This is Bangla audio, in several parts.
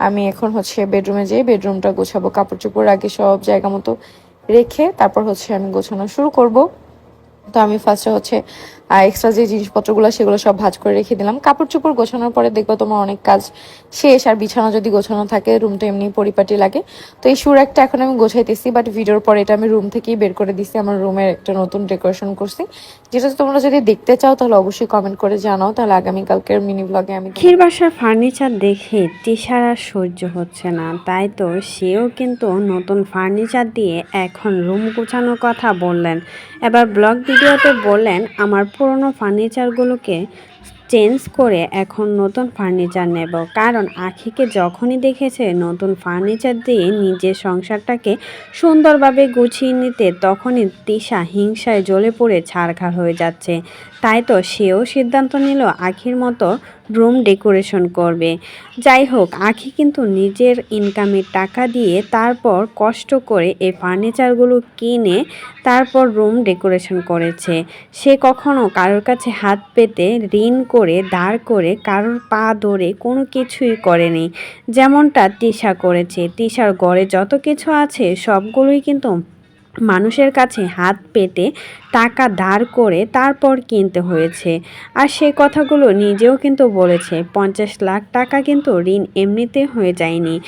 আমি এখন হচ্ছে বেডরুমে যেয়ে বেডরুমটা গোছাবো কাপড় চোপড় আগে সব জায়গা মতো রেখে তারপর হচ্ছে আমি গোছানো শুরু করব। তো আমি ফার্স্টে হচ্ছে এক্সট্রা যে জিনিসপত্রগুলো, সেগুলো সব ভাজ করে রেখে দিলাম। কাপড় চোপড় গোছানোর পরে দেখব তোমার অনেক কাজ শেষ, আর বিছানা যদি গোছানো থাকে রুম তো এমনি পরিপাটি লাগে। তো এই সুর একটা এখন আমি গোছাইতেছি বাট ভিডিওর পরে এটা আমি রুম থেকেই বের করে দিছি, আমার রুমের একটা নতুন ডেকোরেশন করছি। যেটা তোমরা যদি দেখতে চাও, তাহলে অবশ্যই কমেন্ট করে জানাও, তাহলে আগামীকালকের মিনি ব্লগে আমি ক্ষীর বাসার ফার্নিচার দেখে তিশার আর সহ্য হচ্ছে না। তাই তো সেও কিন্তু নতুন ফার্নিচার দিয়ে এখন রুম গোছানোর কথা বললেন। এবার ব্লগ ভিডিওতে বললেন, আমার পুরনো ফার্নিচারগুলোকে চেঞ্জ করে এখন নতুন ফার্নিচার নেব। কারণ আখিকে যখনই দেখেছে নতুন ফার্নিচার দিয়ে নিজের সংসারটাকে সুন্দরভাবে গুছিয়ে নিতে, তখনই তিশা হিংসায় জ্বলে পড়ে ছাড়খাড় হয়ে যাচ্ছে। তাই তো সেও সিদ্ধান্ত নিল আখির মতো রুম ডেকোরেশন করবে। যাই হোক, আখি কিন্তু নিজের ইনকামের টাকা দিয়ে তারপর কষ্ট করে এই ফার্নিচারগুলো কিনে তারপর রুম ডেকোরেশন করেছে। সে কখনো কারোর কাছে হাত পেতে, ঋণ করে দাঁড় করে, কারোর পা ধরে কোনো কিছুই করেনি। যেমনটা তিশা করেছে। তিশার গড়ে যত কিছু আছে, সবগুলোই কিন্তু মানুষের কাছে হাত পেতে টাকা ধার করে তারপর কিনতে হয়েছে। আর সেই কথাগুলো নিজেও কিন্তু বলেছে। পঞ্চাশ লাখ টাকা কিন্তু ঋণ এমনিতে হয়ে যায়নি।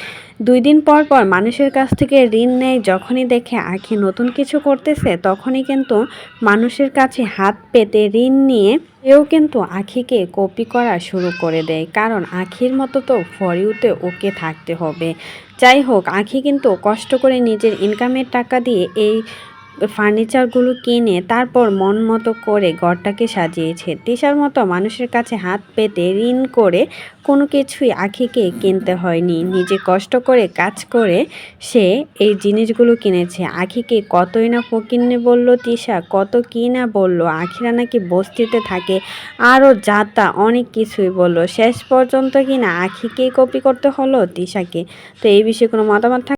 দুই দিন পর পর মানুষের কাছ থেকে ঋণ নেয়, যখনই দেখে আখি নতুন কিছু করতেছে, তখনই কিন্তু মানুষের কাছে হাত পেতে ঋণ নিয়ে এও কিন্তু আখিকে কপি করা শুরু করে দেয়। কারণ আখির মতো তো ফরিউতে ওকে থাকতে হবে। যাই হোক, আখি কিন্তু কষ্ট করে নিজের ইনকামের টাকা দিয়ে এই ফার্নিচারগুলো কিনে তারপর মন মতো করে ঘরটাকে সাজিয়েছে। তিশার মতো মানুষের কাছে হাত পেতে ঋণ করে কোনো কিছুই আখিকে কিনতে হয়নি। নিজে কষ্ট করে কাজ করে সে এই জিনিসগুলো কিনেছে। আখিকে কতই না ফকিন্নে বলল তিশা, কত কি না বলল? আখিরা নাকি বস্তিতে থাকে, আরও যাতা অনেক কিছুই বলল। শেষ পর্যন্ত কিনা আখিকেই কপি করতে হলো তিশাকে? তো এই বিষয়ে কোনো মতামত